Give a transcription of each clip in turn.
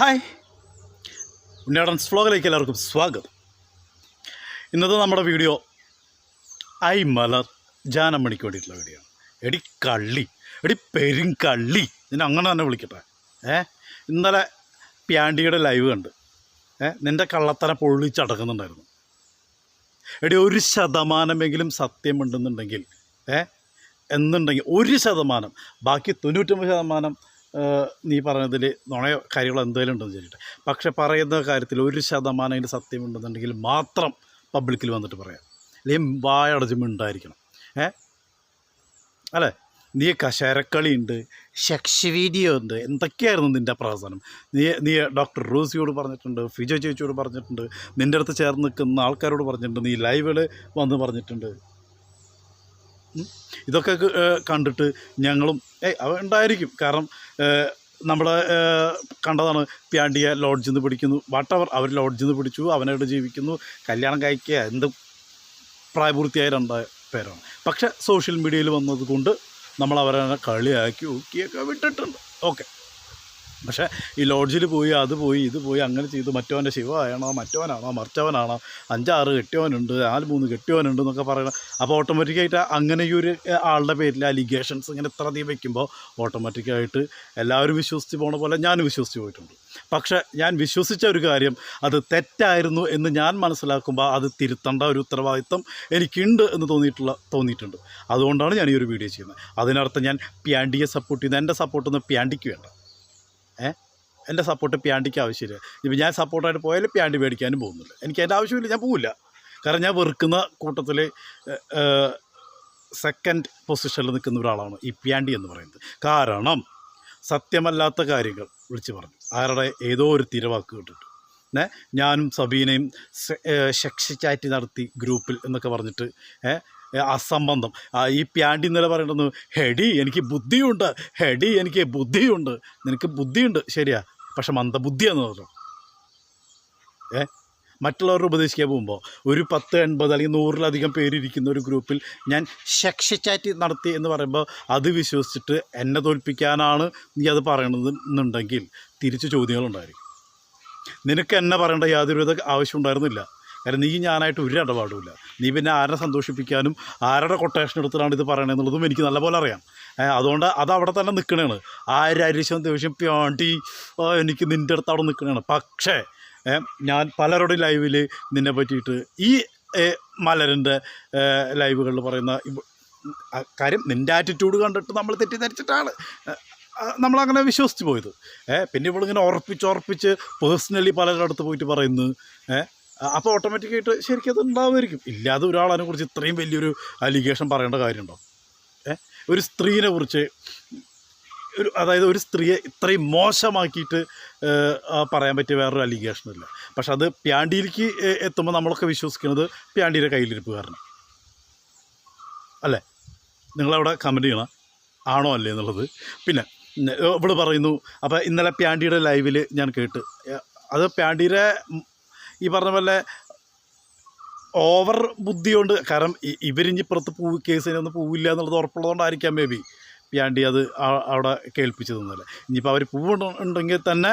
Hi. ഉണ്ണിയാടൻസ് വ്ലോഗിലേക്ക് എല്ലാവർക്കും സ്വാഗതം. ഇന്നത്തെ നമ്മുടെ വീഡിയോ ഐ മലർ ജാനമ്മണിക്ക് വേണ്ടിയിട്ടുള്ള വീഡിയോ ആണ്. എടി കള്ളി എടി പെരും കള്ളി നിന്നെ അങ്ങനെ തന്നെ വിളിക്കട്ടെ. ഏ? ഇന്നലെ പ്യാണ്ടിയുടെ ലൈവ് കണ്ട്. ഏ? നിന്റെ കള്ളത്തനെ പൊള്ളിച്ചടക്കുന്നുണ്ടായിരുന്നു. എടി ഒരു ശതമാനമെങ്കിലും സത്യമുണ്ടെന്നുണ്ടെങ്കിൽ ഏ? എന്നുണ്ടെങ്കിൽ ഒരു ശതമാനം ബാക്കി തൊണ്ണൂറ്റൊമ്പത് ശതമാനം നീ പറഞ്ഞതിൽ നുണയോ കാര്യങ്ങൾ എന്തെങ്കിലും ഉണ്ടെന്ന് ചോദിച്ചിട്ട് പക്ഷെ പറയുന്ന കാര്യത്തിൽ ഒരു ശതമാനം അതിന്റെ സത്യമുണ്ടെന്നുണ്ടെങ്കിൽ മാത്രം പബ്ലിക്കിൽ വന്നിട്ട് പറയാം. അല്ലെങ്കിൽ വായടച്ച് മിണ്ടായിരിക്കണം. ഏ? അല്ലേ? നീ കശേരക്കളി ഉണ്ട് വീഡിയോ ഉണ്ട് എന്തൊക്കെയായിരുന്നു നിന്റെ പ്രവർത്തനം? നീ നീ ഡോക്ടർ റൂസിയോട് പറഞ്ഞിട്ടുണ്ട് ഫിജോ ചേച്ചിയോട് പറഞ്ഞിട്ടുണ്ട് നിന്റെ അടുത്ത് ചേർന്ന് നിൽക്കുന്ന ആൾക്കാരോട് പറഞ്ഞിട്ടുണ്ട് നീ ലൈവിൽ വന്ന് പറഞ്ഞിട്ടുണ്ട്. ഇതൊക്കെ കണ്ടിട്ട് ഞങ്ങളും ഏയ് അവ ഉണ്ടായിരിക്കും. കാരണം നമ്മുടെ കണ്ടതാണ് പ്യാണ്ടിയ ലോഡ്ജിൽ നിന്ന് പിടിക്കുന്നു. വാട്ടവർ അവർ ലോഡ്ജിൽ നിന്ന് പിടിച്ചു അവനായിട്ട് ജീവിക്കുന്നു. കല്യാണം കഴിക്കുക എന്ത് പ്രായപൂർത്തിയായ രണ്ട് പേരാണ്. പക്ഷേ സോഷ്യൽ മീഡിയയിൽ വന്നതുകൊണ്ട് നമ്മൾ അവരെ കളിയാക്കി ഊക്കിയൊക്കെ വിട്ടിട്ടുണ്ട്. ഓക്കെ. പക്ഷേ ഈ ലോഡ്ജിൽ പോയി അത് പോയി ഇത് പോയി അങ്ങനെ ചെയ്തു. മറ്റവന്റെ ശിവമാണോ മറ്റവനാണോ മറിച്ചവനാണോ അഞ്ചാറ് കെട്ടിയവനുണ്ട് നാല് മൂന്ന് കെട്ടിയവനുണ്ട് എന്നൊക്കെ പറയണം അപ്പോൾ ഓട്ടോമാറ്റിക്കായിട്ട് അങ്ങനെ ഈ ഒരു ആളുടെ പേരിൽ അലിഗേഷൻസ് ഇങ്ങനെ ഇത്ര അധികം വയ്ക്കുമ്പോൾ ഓട്ടോമാറ്റിക്കായിട്ട് എല്ലാവരും വിശ്വസിച്ച് പോണ പോലെ ഞാനും വിശ്വസിച്ച് പോയിട്ടുണ്ട്. പക്ഷേ ഞാൻ വിശ്വസിച്ച ഒരു കാര്യം അത് തെറ്റായിരുന്നു എന്ന് ഞാൻ മനസ്സിലാക്കുമ്പോൾ അത് തിരുത്തേണ്ട ഒരു ഉത്തരവാദിത്തം എനിക്കുണ്ട് എന്ന് തോന്നിയിട്ടുള്ള തോന്നിയിട്ടുണ്ട്. അതുകൊണ്ടാണ് ഞാൻ ഈ ഒരു വീഡിയോ ചെയ്യുന്നത്. അതിനർത്ഥം ഞാൻ പ്യാണ്ടിയെ സപ്പോർട്ട് ചെയ്യുന്നത് എന്റെ സപ്പോർട്ടൊന്നും പ്യാണ്ടിക്ക് വേണ്ട. ഏ? എന്റെ സപ്പോർട്ട് പ്യാണ്ടിക്ക് ആവശ്യമില്ല. ഇപ്പം ഞാൻ സപ്പോർട്ടായിട്ട് പോയാൽ പ്യാണ്ടി മേടിക്കാനും പോകുന്നില്ല. എനിക്ക് അതിന്റെ ആവശ്യമില്ല ഞാൻ പോവില്ല. കാരണം ഞാൻ വെറുക്കുന്ന കൂട്ടത്തിൽ സെക്കൻഡ് പൊസിഷനിൽ നിൽക്കുന്ന ഒരാളാണ് ഈ പ്യാണ്ടി എന്ന് പറയുന്നത്. കാരണം സത്യമല്ലാത്ത കാര്യങ്ങൾ വിളിച്ചു പറഞ്ഞു. ആരുടെ ഏതോ ഒരു തിരവാക്ക് കേട്ടിട്ട്. ഞാനും സബീനയും സെക്സ് നടത്തി ഗ്രൂപ്പിൽ എന്നൊക്കെ പറഞ്ഞിട്ട് അസംബന്ധം. ഈ പ്യാണ്ടി ഇന്നലെ പറയണ്ടെന്ന് ഹെഡി എനിക്ക് ബുദ്ധിയുണ്ട്. ഹെഡി എനിക്ക് ബുദ്ധിയുണ്ട്. നിനക്ക് ബുദ്ധിയുണ്ട്? ശരിയാ. പക്ഷെ മന്ദബുദ്ധിയാന്ന് പറഞ്ഞു. ഏ മറ്റുള്ളവരുടെ ഉപദേശിക്കാൻ പോകുമ്പോൾ ഒരു പത്ത് എൺപത് അല്ലെങ്കിൽ നൂറിലധികം പേരിരിക്കുന്ന ഒരു ഗ്രൂപ്പിൽ ഞാൻ ശക്ഷിച്ചാറ്റി ചാറ്റ് നടത്തി എന്ന് പറയുമ്പോൾ അത് വിശ്വസിച്ചിട്ട് എന്നെ തോൽപ്പിക്കാനാണ് നീ അത് പറയണത് എന്നുണ്ടെങ്കിൽ തിരിച്ച് ചോദ്യങ്ങളുണ്ടായിരിക്കും. നിനക്ക് എന്നെ പറയേണ്ട യാതൊരുവിധ ആവശ്യം ഉണ്ടായിരുന്നില്ല കാരണം നീ ഞാനായിട്ട് ഒരു ഇടപാടുമില്ല. നീ പിന്നെ ആരെ സന്തോഷിപ്പിക്കാനും ആരുടെ കൊട്ടേഷൻ എടുത്തിട്ടാണ് ഇത് പറയണമെന്നുള്ളതും എനിക്ക് നല്ലപോലെ അറിയാം. അതുകൊണ്ട് അത് അവിടെ തന്നെ നിൽക്കണേണ് ആരരിശം ദേഷ്യം പ്യാണ്ടി എനിക്ക് നിന്റെ അടുത്ത് അവിടെ നിൽക്കണേണ് പക്ഷേ ഞാൻ പലരുടെ ലൈവിൽ നിന്നെ പറ്റിയിട്ട് ഈ മലരന്റെ ലൈവുകളിൽ പറയുന്ന കാര്യം നിന്റെ ആറ്റിറ്റ്യൂഡ് കണ്ടിട്ട് നമ്മൾ തെറ്റിദ്ധരിച്ചിട്ടാണ് നമ്മളങ്ങനെ വിശ്വസിച്ച് പോയത്. ഏഹ് പിന്നെ ഇവളിങ്ങനെ ഉറപ്പിച്ച് ഉറപ്പിച്ച് പേഴ്സണലി പലരുടെ അടുത്ത് പോയിട്ട് പറയുന്നു. ഏ അപ്പോൾ ഓട്ടോമാറ്റിക്കായിട്ട് ശരിക്കും അത് ഉണ്ടാവുമായിരിക്കും. ഇല്ലാതെ ഒരാളതിനെ കുറിച്ച് ഇത്രയും വലിയൊരു അലിഗേഷൻ പറയേണ്ട കാര്യമുണ്ടോ? ഏ? ഒരു സ്ത്രീനെ കുറിച്ച് ഒരു അതായത് ഒരു സ്ത്രീയെ ഇത്രയും മോശമാക്കിയിട്ട് പറയാൻ പറ്റിയ വേറൊരു അലിഗേഷൻ ഇല്ല. പക്ഷെ അത് പ്യാണ്ടിയിലേക്ക് എത്തുമ്പോൾ നമ്മളൊക്കെ വിശ്വസിക്കുന്നത് പ്യാണ്ടിയുടെ കാരണം അല്ലേ? നിങ്ങളവിടെ കമന്റ് ചെയ്യണം? ആണോ അല്ലേ എന്നുള്ളത്. പിന്നെ ഇവിടെ പറയുന്നു അപ്പോൾ ഇന്നലെ പ്യാണ്ടിയുടെ ലൈവിൽ ഞാൻ കേട്ട് അത് പ്യാണ്ടിയുടെ ഈ പറഞ്ഞ പോലെ ഓവർ ബുദ്ധിയുണ്ട് കാരണം ഇ- ഇവരിഞ്ഞി പുറത്ത് പൂ കേസിനൊന്നും പോവില്ല എന്നുള്ളത് ഉറപ്പുള്ളതുകൊണ്ടായിരിക്കാം മേ ബി പ്യാണ്ടി അത് അവിടെ കേൾപ്പിച്ചു തന്നല്ലേ. ഇനിയിപ്പോൾ അവർ പൂവ് ഉണ്ടെങ്കിൽ തന്നെ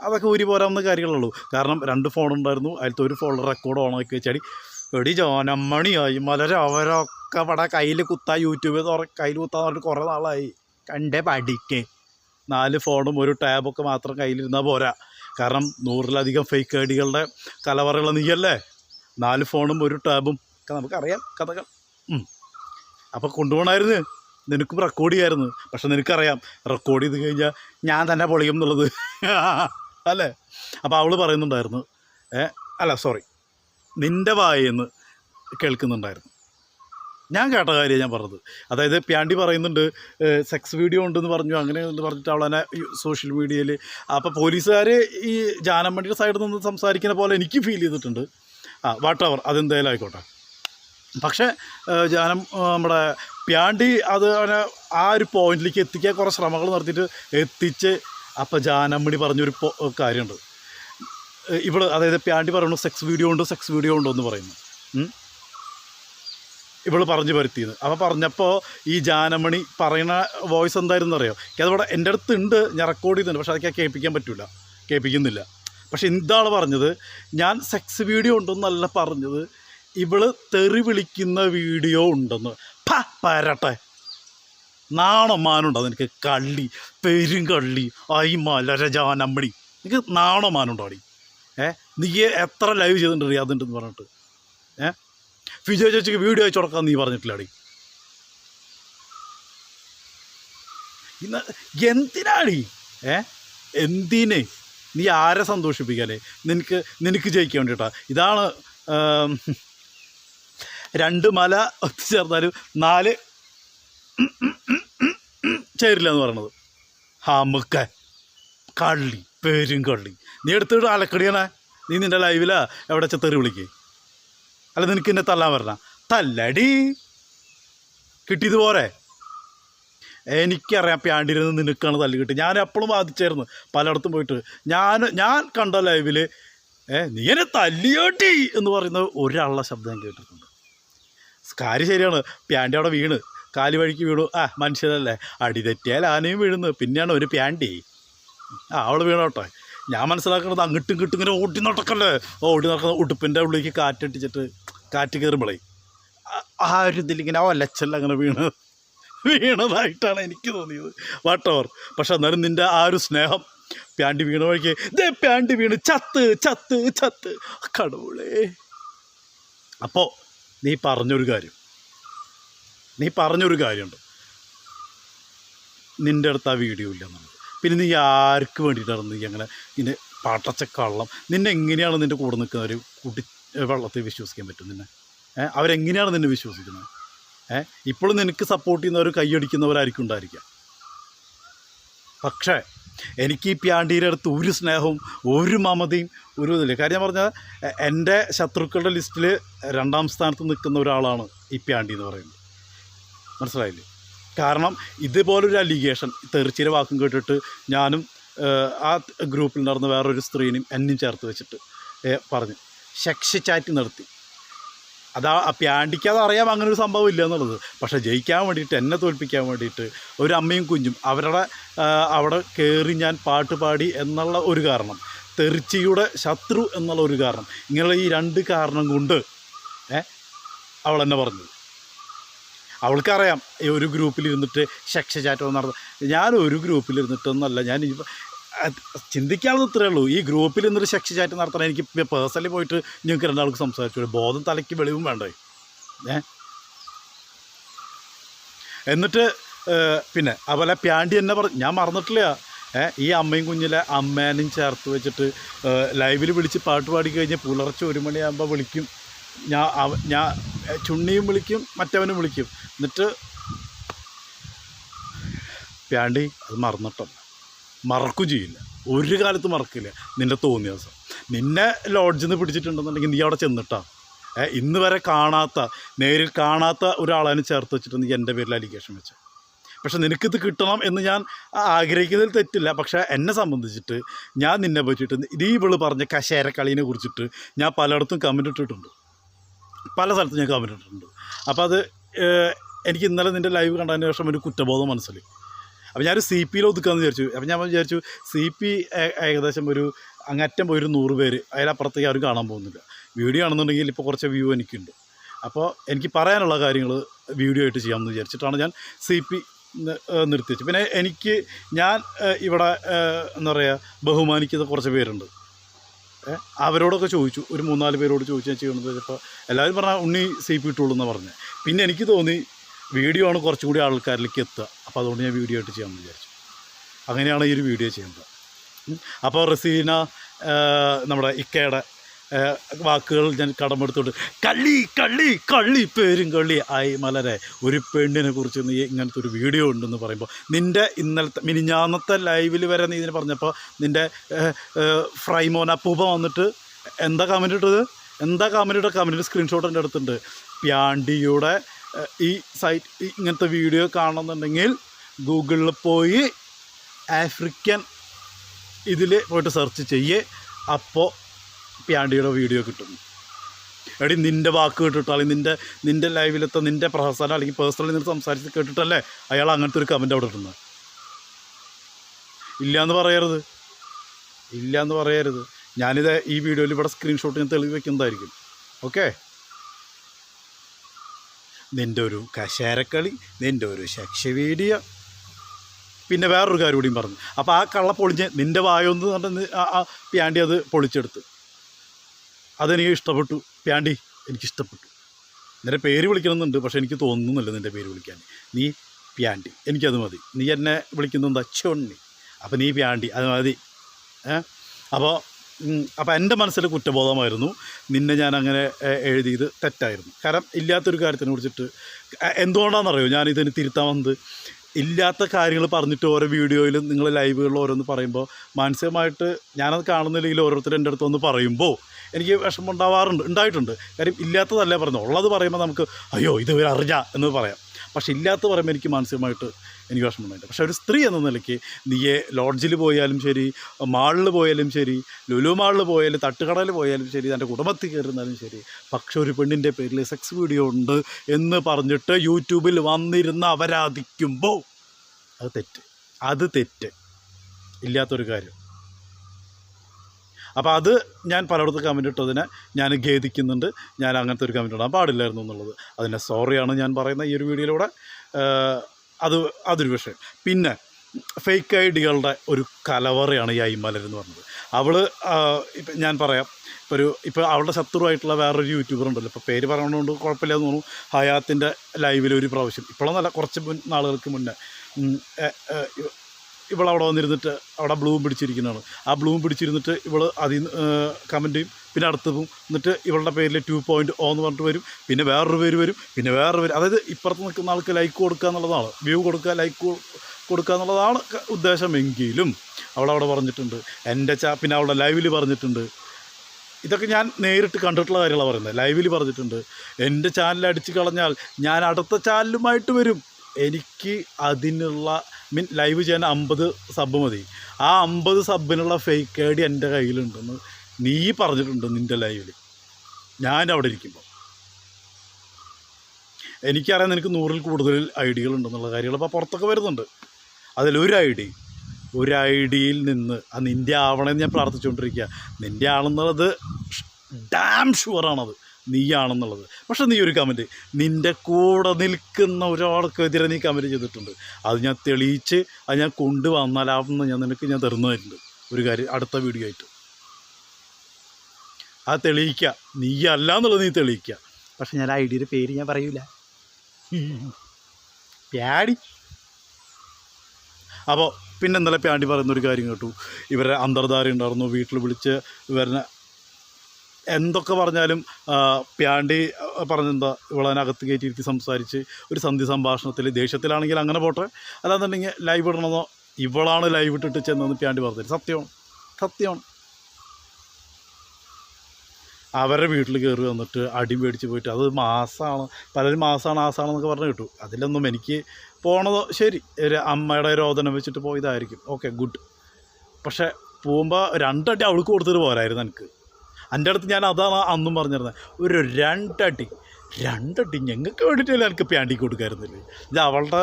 അതൊക്കെ ഊരി പോരാവുന്ന കാര്യങ്ങളുള്ളൂ കാരണം രണ്ട് ഫോൺ ഉണ്ടായിരുന്നു. അതിലത്തെ ഒരു ഫോൺ റെക്കോർഡ് ഓണാക്കി വെച്ചാടി. എടി ജോനമ്മണിയായി മലര അവരൊക്കെ ഇവിടെ കയ്യിൽ കുത്താ യൂട്യൂബിൽ കയ്യിൽ കുത്താന്ന് പറഞ്ഞിട്ട് കുറേ നാളായി. കണ്ടേ പഠിക്കേ. നാല് ഫോണും ഒരു ടാബൊക്കെ മാത്രം കയ്യിലിരുന്നാൽ പോരാ. കാരണം നൂറിലധികം ഫേക്ക് ഐ ഡികളുടെ കലവറകൾ നീയല്ലേ? നാല് ഫോണും ഒരു ടാബും. ഒക്കെ നമുക്കറിയാം കഥകൾ. അപ്പോൾ കൊണ്ടുപോകണമായിരുന്നു നിനക്കും റെക്കോർഡ് ചെയ്യായിരുന്നു. പക്ഷെ നിനക്കറിയാം റെക്കോർഡ് ചെയ്ത് കഴിഞ്ഞാൽ ഞാൻ തന്നെ പൊളിയും എന്നുള്ളത്. അല്ലേ? അപ്പോൾ അവൾ പറയുന്നുണ്ടായിരുന്നു. അല്ല സോറി നിന്റെ വായെന്ന് കേൾക്കുന്നുണ്ടായിരുന്നു. ഞാൻ കേട്ട കാര്യം ഞാൻ പറഞ്ഞത്. അതായത് പ്യാണ്ടി പറയുന്നുണ്ട് സെക്സ് വീഡിയോ ഉണ്ടെന്ന് പറഞ്ഞു അങ്ങനെ എന്ന് പറഞ്ഞിട്ട് അവളെന്നെ സോഷ്യൽ മീഡിയയിൽ അപ്പോൾ പോലീസുകാർ ഈ ജാനമ്മണിയുടെ സൈഡിൽ നിന്ന് സംസാരിക്കുന്ന പോലെ എനിക്ക് ഫീൽ ചെയ്തിട്ടുണ്ട്. ആ വാട്ടവർ അതെന്തായാലും ആയിക്കോട്ടെ. പക്ഷേ ജാനം നമ്മുടെ പ്യാണ്ടി അത് അവനെ ആ ഒരു പോയിന്റിലേക്ക് എത്തിക്കാൻ കുറേ ശ്രമങ്ങൾ നടത്തിയിട്ട് എത്തിച്ച് അപ്പോൾ ജാനമ്മണി പറഞ്ഞൊരു കാര്യമുണ്ട്. ഇവൾ അതായത് പ്യാണ്ടി പറയുന്നു സെക്സ് വീഡിയോ ഉണ്ടോ സെക്സ് വീഡിയോ ഉണ്ടോ? എന്ന് പറയുന്നു. ഉം. ഇവൾ പറഞ്ഞു വരുത്തിയത്. അപ്പോൾ പറഞ്ഞപ്പോൾ ഈ ജാനമണി പറയുന്ന വോയിസ് എന്തായിരുന്നു അറിയോ? അതവിടെ എന്റെ അടുത്ത് ഉണ്ട് ഞാൻ റെക്കോർഡ് ചെയ്തിട്ടുണ്ട് പക്ഷേ അതൊക്കെ കേൾപ്പിക്കാൻ പറ്റില്ല കേൾപ്പിക്കുന്നില്ല. പക്ഷെ എന്താണ് പറഞ്ഞത് ഞാൻ സെക്സ് വീഡിയോ ഉണ്ടെന്നല്ല പറഞ്ഞത് ഇവൾ തെറി വിളിക്കുന്ന വീഡിയോ ഉണ്ടെന്ന്. പ പരട്ടെ. നാണം മാനുണ്ടോ നിനക്ക്? കള്ളി പെരും കള്ളി ഐ മലരജാനമ്മണി നിനക്ക് നാണം മാനുണ്ടോ അടി? ഏ? നീ എത്ര ലൈവ് ചെയ്തിട്ടുണ്ട് അതുണ്ടെന്ന് പറഞ്ഞിട്ട്? ഏ ഫിജോ ചേച്ചിക്ക് വീഡിയോ അയച്ചു കൊടുക്കാൻ നീ പറഞ്ഞിട്ടില്ല അടി ഇന്ന് എന്തിനാടി? ഏ? എന്തിന്? നീ ആരെ സന്തോഷിപ്പിക്കാനേ നിനക്ക് നിനക്ക് ജയിക്കാൻ വേണ്ടിയിട്ടാ ഇതാണ് രണ്ട് മല ഒത്തുചേർന്നാലും നാല് ചേരില്ല എന്ന് പറയണത് ഹമുക്ക കള്ളി പേരും കള്ളി. നീ എടുത്തിട്ട് അലക്കടിയാണേ നീ നിന്റെ ലൈവിലാ എവിടെ ചെത്തറി വിളിക്കേ. അല്ല നിനക്ക് എന്നെ തല്ലാൻ പറഞ്ഞ തല്ലടി. കിട്ടിയത് പോരെ. എനിക്കറിയാം പ്യാണ്ടിരുന്ന് നിനക്കാണ് തല്ല് കിട്ടി ഞാൻ എപ്പോഴും ബാധിച്ചായിരുന്നു പലയിടത്തും പോയിട്ട്. ഞാൻ ഞാൻ കണ്ട ലൈവിൽ ഏ നീ എന്നെ തല്ലിയോട്ടി എന്ന് പറയുന്ന ഒരാളുടെ ശബ്ദം ഞാൻ കേട്ടിട്ടുണ്ട്. കാര്യം ശരിയാണ് പ്യാണ്ടി അവിടെ വീണ്. കാൽ വഴിക്ക് വീണു. ആ മനുഷ്യരല്ലേ അടി തെറ്റിയാൽ ആനയും വീഴുന്നു. പിന്നെയാണ് ഒരു പ്യാണ്ടി. ആ അവൾ വീണോട്ടെ. ഞാൻ മനസ്സിലാക്കുന്നത് അങ്ങോട്ടും ഇങ്ങോട്ടും ഇങ്ങനെ ഓടി നടക്കല്ലേ? ഓടി നടക്കുന്ന ഉടുപ്പിന്റെ ഉള്ളിലേക്ക് കാറ്റടിച്ചിട്ട് കാറ്റ് കയറുമ്പോഴേ ആ ഒരു ഇതിലിങ്ങനെ ആ ലച്ചെല്ലാം അങ്ങനെ വീണ് വീണതായിട്ടാണ് എനിക്ക് തോന്നിയത്. വാട്ടവർ. പക്ഷെ അന്നേരം നിന്റെ ആ ഒരു സ്നേഹം പ്യാണ്ടി വീണ വഴിക്ക് ദേ പ്യാണ്ടി വീണ് ചത്ത് ചത്ത് ചത്ത്. കടവുളേ. അപ്പോൾ നീ പറഞ്ഞൊരു കാര്യം. നീ പറഞ്ഞൊരു കാര്യമുണ്ട്. നിന്റെ അടുത്ത് ആ വീഡിയോ ഇല്ല എന്നുള്ളത്. പിന്നെ നീ ആർക്ക് വേണ്ടിയിട്ടാണ് നീ അങ്ങനെ നിന്നെ പാട്ടച്ച കള്ളം നിന്നെ എങ്ങനെയാണ് നിന്റെ കൂടെ നിൽക്കുന്നവർ കുട്ടി വെള്ളത്തിൽ വിശ്വസിക്കാൻ പറ്റും നിന്നെ. അവരെങ്ങനെയാണ് നിന്നെ വിശ്വസിക്കുന്നത്? ഏഹ് ഇപ്പോഴും നിനക്ക് സപ്പോർട്ട് ചെയ്യുന്നവർ കൈയടിക്കുന്നവരായിരിക്കും ഉണ്ടായിരിക്കാം പക്ഷേ എനിക്ക് ഈ പ്യാണ്ടിയുടെ അടുത്ത് ഒരു സ്നേഹവും ഒരു മമതയും ഒരു ഇതില്ല. കാര്യം പറഞ്ഞാൽ എന്റെ ശത്രുക്കളുടെ ലിസ്റ്റിൽ രണ്ടാം സ്ഥാനത്ത് നിൽക്കുന്ന ഒരാളാണ് ഈ പ്യാണ്ടി എന്ന് പറയുന്നത്. മനസ്സിലായില്ലേ? കാരണം ഇതുപോലൊരു അലിഗേഷൻ തെറിച്ചിരി വാക്കും കേട്ടിട്ട് ഞാനും ആ ഗ്രൂപ്പിൽ നടന്ന വേറൊരു സ്ത്രീനെയും എന്നെയും ചേർത്ത് വെച്ചിട്ട് പറഞ്ഞു. സെക്സ് നിർത്തി. അതാ ആ പ്യാണ്ടിക്ക് അത് അറിയാം അങ്ങനെ ഒരു സംഭവം ഇല്ല എന്നുള്ളത്. പക്ഷേ ജയിക്കാൻ വേണ്ടിയിട്ട് എന്നെ തോൽപ്പിക്കാൻ വേണ്ടിയിട്ട് ഒരു അമ്മയും കുഞ്ഞും അവരുടെ അവിടെ കയറി ഞാൻ പാട്ട് പാടി എന്നുള്ള ഒരു കാരണം തെറിച്ചിയുടെ ശത്രു എന്നുള്ള ഒരു കാരണം ഇങ്ങനെയുള്ള ഈ രണ്ട് കാരണം കൊണ്ട് ഏ അവൾ എന്നെ പറഞ്ഞു. അവൾക്കറിയാം ഈ ഒരു ഗ്രൂപ്പിലിരുന്നിട്ട് ശക്ഷചാറ്റം ശക്ഷ ചാറ്റോ നടന്ന. ഞാൻ ഒരു ഗ്രൂപ്പിലിരുന്നിട്ടൊന്നല്ല ഞാൻ ചിന്തിക്കാവുന്ന ഇത്രയേ ഉള്ളൂ. ഈ ഗ്രൂപ്പിൽ ഇന്നൊരു ശക്തി ചാറ്റ് നടത്തണം. എനിക്ക് പേഴ്സണലി പോയിട്ട് ഞങ്ങൾക്ക് രണ്ടാൾക്ക് സംസാരിച്ചു. ബോധം തലയ്ക്ക് വെളിവും വേണ്ടേ? ഏ? എന്നിട്ട് പിന്നെ അതുപോലെ പ്യാണ്ടി എന്നെ പറഞ്ഞു ഞാൻ മറന്നിട്ടില്ല. ഈ അമ്മയും കുഞ്ഞിലെ അമ്മേനും ചേർത്ത് വെച്ചിട്ട് ലൈവിൽ വിളിച്ച് പാട്ട് പാടി കഴിഞ്ഞ് പുലർച്ചെ ഒരു മണിയാകുമ്പോൾ വിളിക്കും. ഞാൻ ഞാൻ ചുണ്ണിയും വിളിക്കും മറ്റവനും വിളിക്കും. എന്നിട്ട് പ്യാണ്ടി അത് മറന്നിട്ടല്ല മറക്കും ചെയ്യില്ല. ഒരു കാലത്ത് മറക്കില്ല. നിന്റെ തോന്നിയ ദിവസം നിന്നെ ലോഡ്ജിൽ നിന്ന് പിടിച്ചിട്ടുണ്ടെന്നുണ്ടെങ്കിൽ നീ അവിടെ ചെന്നിട്ടാണ് ഇന്ന് വരെ കാണാത്ത നേരിൽ കാണാത്ത ഒരാളെ ചേർത്ത് വെച്ചിട്ട് നീ എന്റെ പേരിൽ അലിഗേഷൻ വെച്ച. പക്ഷെ നിനക്കിത് കിട്ടണം എന്ന് ഞാൻ ആഗ്രഹിക്കുന്നതിൽ തെറ്റില്ല. പക്ഷേ എന്നെ സംബന്ധിച്ചിട്ട് ഞാൻ നിന്നെ പറ്റിയിട്ട് നീ ഇവൾ പറഞ്ഞ കശേരക്കളീനെ കുറിച്ചിട്ട് ഞാൻ പലയിടത്തും കമന്റ് ഇട്ടിട്ടുണ്ട്. പല സ്ഥലത്തും ഞാൻ കമന്റ് ഇട്ടിട്ടുണ്ട്. അപ്പോൾ അത് എനിക്ക് ഇന്നലെ നിന്റെ ലൈവ് കണ്ടതിന് ശേഷം ഒരു കുറ്റബോധം മനസ്സിലായി. അപ്പോൾ ഞാനൊരു സി പിയിൽ ഒതുക്കാമെന്ന് വിചാരിച്ചു. അപ്പോൾ ഞാൻ വിചാരിച്ചു സി പി ഏകദേശം ഒരു അങ്ങറ്റം പോയി ഒരു നൂറ് പേര് അതിലപ്പുറത്തേക്ക് ആരും കാണാൻ പോകുന്നില്ല. വീഡിയോ ആണെന്നുണ്ടെങ്കിൽ ഇപ്പോൾ കുറച്ച് വ്യൂ എനിക്കുണ്ട്. അപ്പോൾ എനിക്ക് പറയാനുള്ള കാര്യങ്ങൾ വീഡിയോ ആയിട്ട് ചെയ്യാമെന്ന് വിചാരിച്ചിട്ടാണ് ഞാൻ സി പി നിർത്തി വെച്ചു പിന്നെ എനിക്ക് ഞാൻ ഇവിടെ എന്താ പറയുക ബഹുമാനിക്കുന്ന കുറച്ച് പേരുണ്ട്. അവരോടൊക്കെ ചോദിച്ചു. ഒരു മൂന്നാൽ പേരോട് ചോദിച്ചു ഞാൻ ചെയ്യണത് ഇപ്പോൾ എല്ലാവരും പറഞ്ഞാൽ ഉണ്ണി സി പി ഇട്ടുള്ളൂ എന്ന് പറഞ്ഞത് പിന്നെ എനിക്ക് തോന്നി വീഡിയോ ആണ് കുറച്ചും കൂടി ആൾക്കാരിലേക്ക് എത്തുക. അപ്പോൾ അതുകൊണ്ട് ഞാൻ വീഡിയോ ആയിട്ട് ചെയ്യാമെന്ന് വിചാരിച്ചു. അങ്ങനെയാണ് ഈ ഒരു വീഡിയോ ചെയ്യുന്നത്. അപ്പോൾ റസീന നമ്മുടെ ഇക്കയുടെ വാക്കുകൾ ഞാൻ കടമെടുത്തോണ്ട് കള്ളി കള്ളി കള്ളി പേരും കള്ളി ആയി മലരെ ഒരു പെണ്ണിനെ കുറിച്ച് നീ ഇങ്ങനത്തെ ഒരു വീഡിയോ ഉണ്ടെന്ന് പറയുമ്പോൾ നിന്റെ ഇന്നലത്തെ മിനിഞ്ഞാന്നത്തെ ലൈവിൽ വരെ നീ ഇതിന് പറഞ്ഞപ്പോൾ നിന്റെ ഫ്രൈമോൻ അപ്പൂപ്പ വന്നിട്ട് എന്താ കമന്റ് ഇട്ടത്? എന്താ കമന്റ് ഇട്ട കമന്റ് സ്ക്രീൻഷോട്ട് എന്റെ അടുത്തുണ്ട്. പ്യാണ്ടിയുടെ ഈ സൈറ്റ് ഇങ്ങനത്തെ വീഡിയോ കാണണമെന്നുണ്ടെങ്കിൽ ഗൂഗിളിൽ പോയി ആഫ്രിക്കൻ ഇതിൽ പോയിട്ട് സെർച്ച് ചെയ്യേ. അപ്പോൾ പ്യാണ്ടിയുടെ വീഡിയോ കിട്ടും. എടി നിന്റെ വാക്ക് കേട്ടിട്ടോ? അല്ലെങ്കിൽ നിന്റെ നിന്റെ ലൈവിലത്തെ നിന്റെ പ്രഹസനം അല്ലെങ്കിൽ പേഴ്സണലി നിന്ന് സംസാരിച്ച് കേട്ടിട്ടല്ലേ അയാൾ അങ്ങനത്തെ ഒരു കമന്റ് അവിടെ ഇടുന്നത്? ഇല്ല എന്ന് പറയരുത്. ഇല്ല എന്ന് പറയരുത്. ഞാനിത് ഈ വീഡിയോയിൽ ഇവിടെ സ്ക്രീൻഷോട്ട് ഞാൻ തെളിവ് വെക്കുന്നതായിരിക്കും. ഓക്കെ നിന്റെ ഒരു കശേരക്കളി നിന്റെ ഒരു ശക്ഷവീഡിയ പിന്നെ വേറൊരു കാര്യം കൂടിയും പറഞ്ഞു. അപ്പോൾ ആ കള്ള പൊളിഞ്ഞ് നിന്റെ വായൊന്ന് പറഞ്ഞ് ആ- പ്യാണ്ടി അത് പൊളിച്ചെടുത്ത്. അതെനിക്ക് ഇഷ്ടപ്പെട്ടു. പ്യാണ്ടി എനിക്കിഷ്ടപ്പെട്ടു. നിന്റെ പേര് വിളിക്കണമെന്നുണ്ട് പക്ഷേ എനിക്ക് തോന്നുന്നില്ല നിന്റെ പേര് വിളിക്കാൻ. നീ പ്യാണ്ടി എനിക്കത് മതി. നീ എന്നെ വിളിക്കുന്നത് ചൊണ്ണി അപ്പോൾ നീ പ്യാണ്ടി അത് മതി. ഏ? അപ്പോൾ അപ്പോൾ എന്റെ മനസ്സിൽ കുറ്റബോധമായിരുന്നു. നിന്നെ ഞാൻ അങ്ങനെ എഴുതിയത് തെറ്റായിരുന്നു. കാരണം ഇല്ലാത്തൊരു കാര്യത്തിനെ കുറിച്ചിട്ട് എന്തുകൊണ്ടാണെന്നറിയോ? ഞാനിതിന് തിരുത്താൻ വന്നത്. ഇല്ലാത്ത കാര്യങ്ങൾ പറഞ്ഞിട്ട് ഓരോ വീഡിയോയിലും നിങ്ങൾ ലൈവുകളിൽ ഓരോന്ന് പറയുമ്പോൾ മാനസികമായിട്ട് ഞാനത് കാണുന്നില്ലെങ്കിൽ ഓരോരുത്തർ എന്റെ അടുത്ത് വന്ന് പറയുമ്പോൾ എനിക്ക് വിഷമം ഉണ്ടാവാറുണ്ട് ഉണ്ടായിട്ടുണ്ട്. കാര്യം ഇല്ലാത്തതല്ലേ പറഞ്ഞു ഉള്ളത് പറയുമ്പോൾ നമുക്ക് അയ്യോ ഇത് അറിഞ്ഞ എന്ന് പറയാം. പക്ഷെ ഇല്ലാത്ത പറയുമ്പോൾ എനിക്ക് മാനസികമായിട്ട് എനിക്ക് വിഷമമുണ്ടായിട്ട് പക്ഷേ ഒരു സ്ത്രീ എന്ന നിലയ്ക്ക് നീയെ ലോഡ്ജിൽ പോയാലും ശരി മാളിൽ പോയാലും ശരി ലുലു മാളിൽ പോയാലും തട്ടുകടയിൽ പോയാലും ശരി തന്റെ കുടുംബത്തിൽ കയറുന്നാലും ശരി പക്ഷെ ഒരു പെണ്ണിന്റെ പേരിൽ സെക്സ് വീഡിയോ ഉണ്ട് എന്ന് പറഞ്ഞിട്ട് യൂട്യൂബിൽ വന്നിരുന്ന് അപരാധിക്കുമ്പോൾ അത് തെറ്റ്. അത് തെറ്റ്. ഇല്ലാത്തൊരു കാര്യം. അപ്പോൾ അത് ഞാൻ പലയിടത്ത് കമന്റ് ഇട്ടതിനെ ഞാൻ ഖേദിക്കുന്നുണ്ട്. ഞാൻ അങ്ങനത്തെ ഒരു കമന്റ് ഇടാൻ പാടില്ലായിരുന്നു എന്നുള്ളത്. അതിന്റെ സോറിയാണ് ഞാൻ പറയുന്ന ഈ ഒരു വീഡിയോയിലൂടെ അത് അതൊരു വിഷയം. പിന്നെ ഫേക്ക് ഐ ഡികളുടെ ഒരു കലവറയാണ് ഈ ഐമലർ എന്ന് പറഞ്ഞത്. അവൾ ഇപ്പം ഞാൻ പറയാം. ഒരു ഇപ്പോൾ അവളുടെ ശത്രുവായിട്ടുള്ള വേറൊരു യൂട്യൂബർ ഉണ്ടല്ലോ. ഇപ്പോൾ പേര് പറയണതുകൊണ്ട് കുഴപ്പമില്ല എന്ന് തോന്നുന്നു ഹയാത്തിന്റെ ലൈവിൽ ഒരു പ്രാവശ്യം. നല്ല കുറച്ച് മുൻ നാളുകൾക്ക് മുന്നേ. ഇവളവിടെ വന്നിരുന്നിട്ട് അവിടെ ബ്ലൂം പിടിച്ചിരിക്കുന്നതാണ്. ആ ബ്ലൂം പിടിച്ചിരുന്നിട്ട് ഇവൾ അതിൽ കമന്റ് പിന്നെ അടുത്തതും എന്നിട്ട് ഇവളുടെ പേരിൽ ടു പോയിന്റ് ഓ എന്ന് പറഞ്ഞിട്ട് വരും. പിന്നെ വേറൊരു പേര് വരും. പിന്നെ വേറൊരു പേര്. അതായത് ഇപ്പുറത്ത് നിൽക്കുന്ന ആൾക്ക് ലൈക്ക് കൊടുക്കുക എന്നുള്ളതാണ്. വ്യൂ കൊടുക്കുക ലൈക്ക് കൊടുക്കുക എന്നുള്ളതാണ് ഉദ്ദേശമെങ്കിലും അവളവിടെ പറഞ്ഞിട്ടുണ്ട്. എന്റെ ചാ പിന്നെ അവളുടെ ലൈവിൽ പറഞ്ഞിട്ടുണ്ട്. ഇതൊക്കെ ഞാൻ നേരിട്ട് കണ്ടിട്ടുള്ള കാര്യങ്ങളാണ് പറയുന്നത്. ലൈവിൽ പറഞ്ഞിട്ടുണ്ട്. എന്റെ ചാനൽ അടിച്ചു കളഞ്ഞാൽ ഞാൻ അടുത്ത ചാനലുമായിട്ട് വരും. എനിക്ക് അതിനുള്ള മീൻ ലൈവ് ചെയ്യാൻ അമ്പത് സബ് മതി. ആ അമ്പത് സബിനുള്ള ഫേക്ക് ഐ ഡി എന്റെ കയ്യിലുണ്ടെന്ന് നീ പറഞ്ഞിട്ടുണ്ട് നിന്റെ ലൈവിൽ ഞാൻ അവിടെ ഇരിക്കുമ്പോൾ എനിക്കറിയാം നിനക്ക് നൂറിൽ കൂടുതൽ ഐ ഡികളുണ്ടെന്നുള്ള കാര്യങ്ങൾ അപ്പോൾ പുറത്തൊക്കെ വരുന്നുണ്ട്. അതിലൊരു ഐ ഡി ഒരു ഐ ഡിയിൽ നിന്ന് ആ നിന്റെ ആവണമെന്ന് ഞാൻ പ്രാർത്ഥിച്ചുകൊണ്ടിരിക്കുക. നിന്റെ ആണെന്നുള്ളത് ഡാം ഷുവറാണത് നീയാണെന്നുള്ളത് പക്ഷെ നീ ഒരു കമന്റ് നിന്റെ കൂടെ നിൽക്കുന്ന ഒരാൾക്കെതിരെ നീ കമന്റ് ചെയ്തിട്ടുണ്ട്. അത് ഞാൻ തെളിയിച്ച് അത് ഞാൻ കൊണ്ടുവന്നാലാവുന്ന ഞാൻ നിനക്ക് ഞാൻ തരുന്നതായിട്ടുണ്ട്. ഒരു കാര്യം അടുത്ത വീഡിയോ ആയിട്ട്. ആ തെളിയിക്കുക. നീയല്ല എന്നുള്ളത് നീ തെളിയിക്കുക. പക്ഷെ ഞാൻ ഐ ഡിയുടെ പേര് ഞാൻ പറയൂല. പ്യാടി. അപ്പോൾ പിന്നെ ഇന്നലെ പ്യാണ്ടി പറയുന്നൊരു കാര്യം കേട്ടു. ഇവരെ അന്തർധാര ഉണ്ടായിരുന്നു. വീട്ടിൽ വിളിച്ച് ഇവരെ എന്തൊക്കെ പറഞ്ഞാലും പ്യാണ്ടി പറഞ്ഞെന്താ ഇവളതിനകത്ത് കയറ്റിയിരുത്തി സംസാരിച്ച് ഒരു സന്ധി സംഭാഷണത്തിൽ ദേഷ്യത്തിലാണെങ്കിൽ അങ്ങനെ പോട്ടെ. അല്ലാന്നുണ്ടെങ്കിൽ ലൈവ് ഇടണമെന്നോ ഇവളാണ് ലൈവ് ഇട്ടിട്ട് ചെന്നതെന്ന് പ്യാണ്ടി പറഞ്ഞത്. സത്യമാണ്. സത്യമാണ്. അവരുടെ വീട്ടിൽ കയറി വന്നിട്ട് അടി മേടിച്ച് പോയിട്ട് അത് മാസമാണ് പലരും മാസമാണ് ആസാണെന്നൊക്കെ പറഞ്ഞു കിട്ടും. അതിലൊന്നും എനിക്ക് പോണതോ ശരി ഒരു അമ്മയുടെ രോദനം വെച്ചിട്ട് പോയതായിരിക്കും. ഓക്കെ ഗുഡ് പക്ഷേ പോകുമ്പോൾ രണ്ടടി അവൾക്ക് കൊടുത്തിട്ട് പോരായിരുന്നു എനിക്ക്. എന്റെ അടുത്ത് ഞാൻ അതാണ് അന്നും പറഞ്ഞിരുന്നത് ഒരു രണ്ടടി രണ്ടടി ഞങ്ങൾക്ക് വേണ്ടിയിട്ടല്ലേ എനിക്ക് പാൻഡിക്ക് കൊടുക്കായിരുന്നില്ലേ? ഇത് അവളുടെ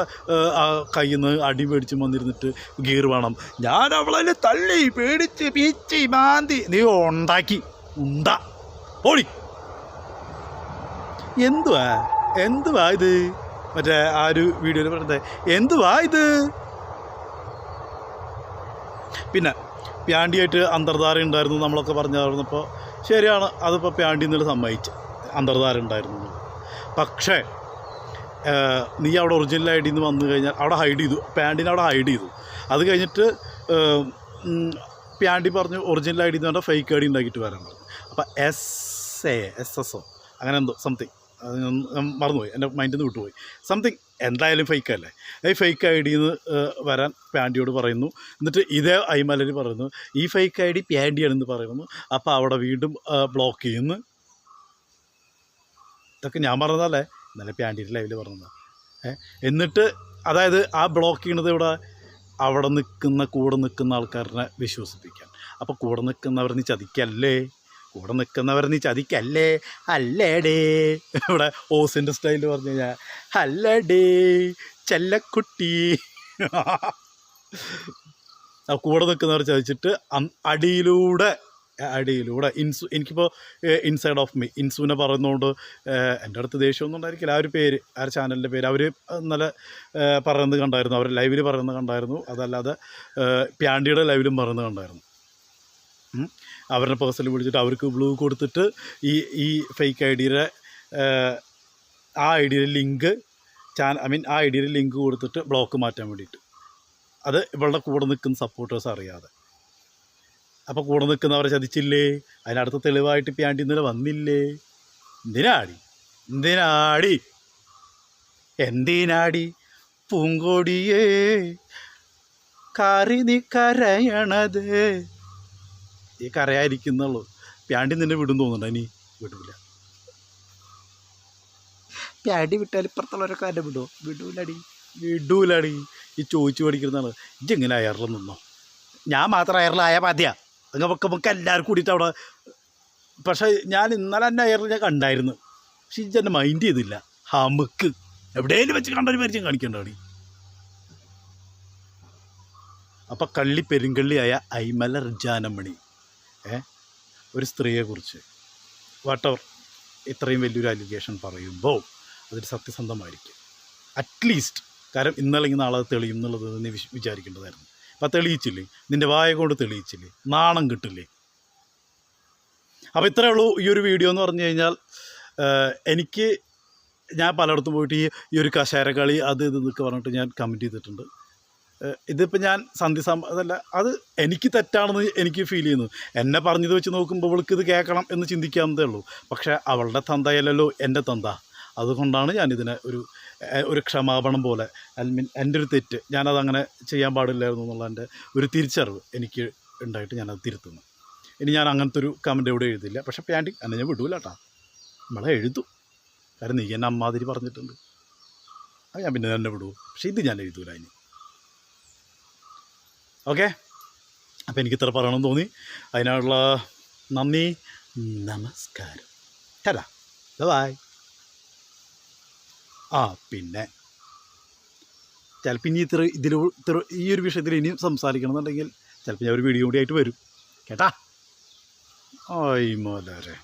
കയ്യിൽ നിന്ന് അടി മേടിച്ച് വന്നിരുന്നിട്ട് ഗീർ വേണം. ഞാൻ അവളെ തള്ളി പേടിച്ച് പീച്ചി മാന്തി നീ ഉണ്ടാക്കി ഉണ്ട. ഓടി. എന്തുവാ? എന്തുവാ ഇത്? മറ്റേ ആ ഒരു വീഡിയോയിൽ പറഞ്ഞത്. എന്തുവാ ഇത്? പിന്നെ പ്യാണ്ടിയായിട്ട് അന്തർധാര ഉണ്ടായിരുന്നു നമ്മളൊക്കെ പറഞ്ഞായിരുന്നപ്പോൾ ശരിയാണ് അതിപ്പോൾ പ്യാണ്ടി എന്നുള്ള സമ്മതിച്ച് അന്തർധാര ഉണ്ടായിരുന്നു. പക്ഷേ നീ അവിടെ ഒറിജിനൽ ഐ ഡിന്ന് വന്നു കഴിഞ്ഞാൽ അവിടെ ഹൈഡ് ചെയ്തു. പാൻഡിനെ അവിടെ ഹൈഡ് ചെയ്തു. അത് കഴിഞ്ഞിട്ട് പ്യാണ്ടി പറഞ്ഞു ഒറിജിനൽ ഐ ഡി എന്ന് പറഞ്ഞാൽ ഫേക്ക് ഐ ഡി ഉണ്ടാക്കിയിട്ട് വരാൻ അപ്പോൾ S A S S O അങ്ങനെ എന്തോ സംതിങ് അത് മറന്നുപോയി. എന്റെ മൈൻഡിൽ നിന്ന് വിട്ടുപോയി. സംതിങ് എന്തായാലും ഫേക്ക് അല്ലേ? ഈ ഫേക്ക് ഐ ഡിന്ന് വരാൻ പാൻഡിയോട് പറയുന്നു. എന്നിട്ട് ഇതേ അയ്മലരി പറയുന്നു. ഈ ഫേക്ക് ഐ ഡി പാൻഡിയാണെന്ന് പറയുന്നു. അപ്പോൾ അവിടെ വീണ്ടും ബ്ലോക്ക് ചെയ്യുന്നു. ഇതൊക്കെ ഞാൻ പറഞ്ഞതല്ലേ? ഇന്നലെ പാൻഡിയുടെ ലൈവിൽ പറഞ്ഞതാണ് എന്നിട്ട് അതായത് ആ ബ്ലോക്ക് ചെയ്യണത് ഇവിടെ അവിടെ നിൽക്കുന്ന കൂടെ നിൽക്കുന്ന ആൾക്കാരനെ വിശ്വസിപ്പിക്കാൻ. അപ്പോൾ കൂടെ നിൽക്കുന്നവർ നീ ചതിക്കല്ലേ? കൂടെ നിൽക്കുന്നവർ നീ ചതിക്കല്ലേ? അല്ലേടേ. ഇവിടെ ഓസിന്റെ സ്റ്റൈൽ പറഞ്ഞു കഴിഞ്ഞാൽ അല്ലേടേ ചെല്ലക്കുട്ടി. ആ കൂടെ നിൽക്കുന്നവർ ചതിച്ചിട്ട് അടിയിലൂടെ അടിയിലൂടെ ഇൻസു എനിക്കിപ്പോൾ ഇൻസൈഡ് ഓഫ് മീ ഇൻസുവിനെ പറയുന്നതുകൊണ്ട് എന്റെ അടുത്ത് ദേഷ്യമൊന്നും ഉണ്ടായിരിക്കില്ല. ആ ഒരു പേര് ആ ഒരു ചാനലിന്റെ പേര്. അവർ ഇന്നലെ പറയുന്നത് കണ്ടായിരുന്നു. അവർ ലൈവിൽ പറയുന്നത് കണ്ടായിരുന്നു. അതല്ലാതെ പ്യാണ്ടിയുടെ ലൈവിലും പറയുന്നത് കണ്ടായിരുന്നു. അവരുടെ പേഴ്സണൽ വിളിച്ചിട്ട് അവർക്ക് ബ്ലൂ കൊടുത്തിട്ട് ഈ ഈ ഫേക്ക് ഐ ഡിയുടെ ആ ഐ ഡിയുടെ ലിങ്ക് ചാൻ ഐ മീൻ ആ ഐ ലിങ്ക് കൊടുത്തിട്ട് ബ്ലോക്ക് മാറ്റാൻ വേണ്ടിയിട്ട്. അത് ഇവളുടെ കൂടെ നിൽക്കുന്ന സപ്പോർട്ടേഴ്സ് അറിയാതെ. അപ്പോൾ കൂടെ നിൽക്കുന്നവരെ ചതിച്ചില്ലേ? അതിനടുത്ത് തെളിവായിട്ട് പ്യാണ്ടി ഇന്നലെ വന്നില്ലേ? എന്തിനാടി? എന്തിനാടി? എന്തിനാടി? പൂങ്കോടിയേ കറി നീ കരയണത്. ഈ കരയായിരിക്കുന്നുള്ളൂ. പ്യാണ്ടി നിന്നെ വിടും തോന്നുന്നുണ്ട് ഇനി? വിടൂല. പ്യാണ്ടി വിട്ടാൽ ഇപ്പുറത്തുള്ളവരൊക്കെ അതിന്റെ വിടുമോ വിടൂലടി. വിടൂലടി. ഈ ചോദിച്ചു പഠിക്കുന്നതാണ്. ഇജ്ജെങ്ങനെ അയറിൽ നിന്നോ? ഞാൻ മാത്രം അയറിലായ മതിയാ. അങ്ങ് നമുക്ക് നമുക്ക് എല്ലാവർക്കും കൂടിയിട്ട് അവിടെ പക്ഷേ ഞാൻ ഇന്നലെ എന്റെ അയറിൽ ഞാൻ കണ്ടായിരുന്നു. പക്ഷെ ഇജ്ജ് എന്നെ മൈൻഡ് ചെയ്തില്ല. ഹമുക്ക് എവിടെയെങ്കിലും വെച്ച് കണ്ടൊരു പരിചയം കാണിക്കണ്ടാടി? അപ്പം കള്ളി പെരുങ്കള്ളിയായ ഐമല റിജാനമണി ഏ ഒരു സ്ത്രീയെക്കുറിച്ച്. വാട്ടവർ ഇത്രയും വലിയൊരു അലിഗേഷൻ പറയുമ്പോൾ അതൊരു സത്യസന്ധമായിരിക്കും. അറ്റ്ലീസ്റ്റ് കാരണം ഇന്നല്ലെങ്കിൽ നാളെ തെളിയും എന്നുള്ളത് നീ വിചാരിക്കേണ്ടതായിരുന്നു. അപ്പം തെളിയിച്ചില്ലേ? നിന്റെ വായ കൊണ്ട് തെളിയിച്ചില്ലേ? നാണം കിട്ടില്ലേ? അപ്പോൾ ഇത്രയേ ഉള്ളൂ ഈ ഒരു വീഡിയോ എന്ന് പറഞ്ഞു കഴിഞ്ഞാൽ എനിക്ക് ഞാൻ പലയിടത്തും പോയിട്ട് ഈ ഈ ഒരു കശാരക്കളി അത് ഇത് പറഞ്ഞിട്ട് ഞാൻ കമന്റ് ചെയ്തിട്ടുണ്ട്. ഇതിപ്പോൾ ഞാൻ സന്ധി സം അതല്ല അത് എനിക്ക് തെറ്റാണെന്ന് എനിക്ക് ഫീൽ ചെയ്യുന്നു. എന്നെ പറഞ്ഞത് വെച്ച് നോക്കുമ്പോൾ അവൾക്ക് ഇത് കേൾക്കണം എന്ന് ചിന്തിക്കാവുന്നതേ ഉള്ളൂ. പക്ഷേ അവളുടെ തന്തയല്ലല്ലോ എന്റെ തന്ത. അതുകൊണ്ടാണ് ഞാനിതിനെ ഒരു ഒരു ക്ഷമാപണം പോലെ ഐ മീൻ എന്റെ ഒരു തെറ്റ് ഞാനതങ്ങനെ ചെയ്യാൻ പാടില്ലായിരുന്നു എന്നുള്ള എന്റെ ഒരു തിരിച്ചറിവ് എനിക്ക് ഉണ്ടായിട്ട് ഞാനത് തിരുത്തുന്നു. ഇനി ഞാൻ അങ്ങനത്തെ ഒരു കമന്റ് എവിടെ എഴുതില്ല. പക്ഷേ പാന്റിങ് എന്നെ ഞാൻ വിടൂല കേട്ടാ നമ്മളെ എഴുതും. കാരണം നീ എന്നെ അമ്മാതിരി പറഞ്ഞിട്ടുണ്ട്. അത് ഞാൻ പിന്നെ തന്നെ വിടൂ. പക്ഷേ ഇത് ഞാൻ എഴുതൂല ഇനി. ഓക്കെ. അപ്പോൾ എനിക്ക് ഇത്ര പറയണമെന്ന് തോന്നി. അതിനുള്ള നന്ദി. നമസ്കാരം. ടാ ബായ് ആ പിന്നെ. ചിലപ്പോൾ ഇനി ഇത്ര ഇതിൽ ഈ ഒരു വിഷയത്തിൽ ഇനിയും സംസാരിക്കണം എന്നുണ്ടെങ്കിൽ ചിലപ്പോൾ ഞാൻ ഒരു വീഡിയോ കൂടി ആയിട്ട് വരും. കേട്ടാ? ഓയ് മോലരെ